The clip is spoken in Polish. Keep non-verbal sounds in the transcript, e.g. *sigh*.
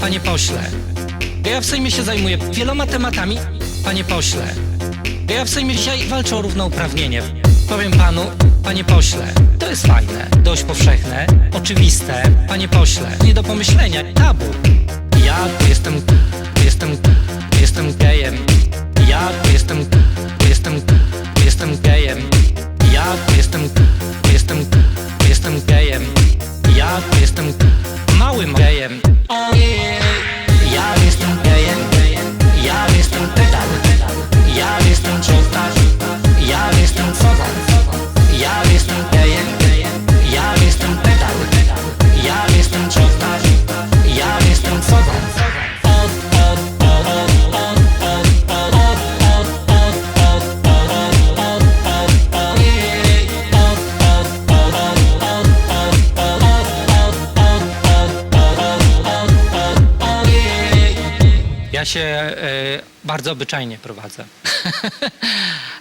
panie pośle. Ja w Sejmie się zajmuję wieloma tematami, panie pośle. Ja w Sejmie dzisiaj walczę o równouprawnienie. Powiem panu, panie pośle, to jest fajne, dość powszechne, oczywiste, panie pośle, nie do pomyślenia, tabu. Ja jestem, jestem, jestem gejem. Ja jestem, jestem, jestem gejem. Ja jestem, jestem, jestem gejem. Ja jestem małym gejem. Ja się e, bardzo obyczajnie prowadzę. *laughs*